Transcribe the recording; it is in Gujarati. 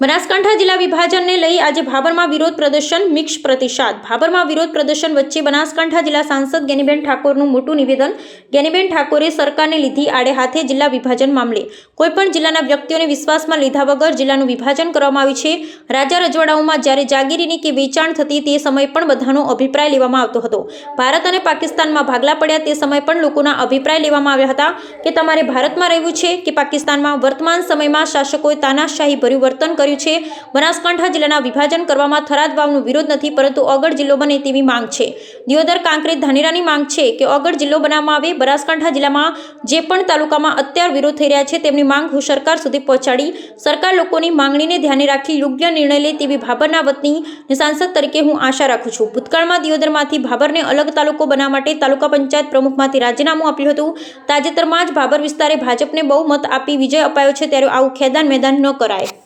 બનાસકાંઠા જિલ્લા વિભાજનને લઈ આજે ભાબરમાં વિરોધ પ્રદર્શન, મિક્સ પ્રતિસાદ. ભાબરમાં વિરોધ પ્રદર્શન વચ્ચે બનાસકાંઠા જિલ્લા સાંસદ ગેનીબેન ઠાકોરનું મોટું નિવેદન, ગેનીબેન ઠાકોરે સરકારને લીધી આડે હાથે જિલ્લા વિભાજન મામલે. કોઈપણ જિલ્લાના વ્યક્તિઓને વિશ્વાસમાં લીધા વગર જિલ્લાનું વિભાજન કરવામાં આવ્યું છે. રાજા રજવાડાઓમાં જ્યારે જાગીરીની કે વેચાણ થતી તે સમયે પણ બધાનો અભિપ્રાય લેવામાં આવતો હતો. ભારત અને પાકિસ્તાનમાં ભાગલા પડ્યા તે સમયે પણ લોકોના અભિપ્રાય લેવામાં આવ્યા હતા કે તમારે ભારતમાં રહેવું છે કે પાકિસ્તાનમાં વર્તમાન સમયમાં શાસકોએ તાનાશાહી ભર્યું વર્તન કર્યું છે. બનાસકાંઠા જિલ્લાના વિભાજન કરવામાં થરાદ ભાવનો વિરોધ નથી, પરંતુ અગર જિલ્લો બને તેવી માંગ છે. દિયોદર કાંકરેજ ધાનેરાની માંગ છે કે અગર જિલ્લો બનાવવામાં આવે. બનાસકાંઠા જિલ્લામાં જે પણ તાલુકામાં અત્યાર વિરોધ થઈ રહ્યા છે તેમની માંગ હું સરકાર સુધી પહોંચાડી. સરકાર લોકોની માંગણીને ધ્યાને રાખી યોગ્ય નિર્ણય લે તેવી ભાભરના વતની સાંસદ તરીકે હું આશા રાખું છું. ભૂતકાળમાં દિયોદરમાંથી ભાભરને અલગ તાલુકો બનાવવા માટે તાલુકા પંચાયત પ્રમુખમાંથી રાજીનામું આપ્યું હતું. તાજેતરમાં જ ભાભર વિસ્તારે ભાજપને બહુ મત આપી વિજય અપાયો છે, ત્યારે આવું ખેદાન મેદાન ન કરાય.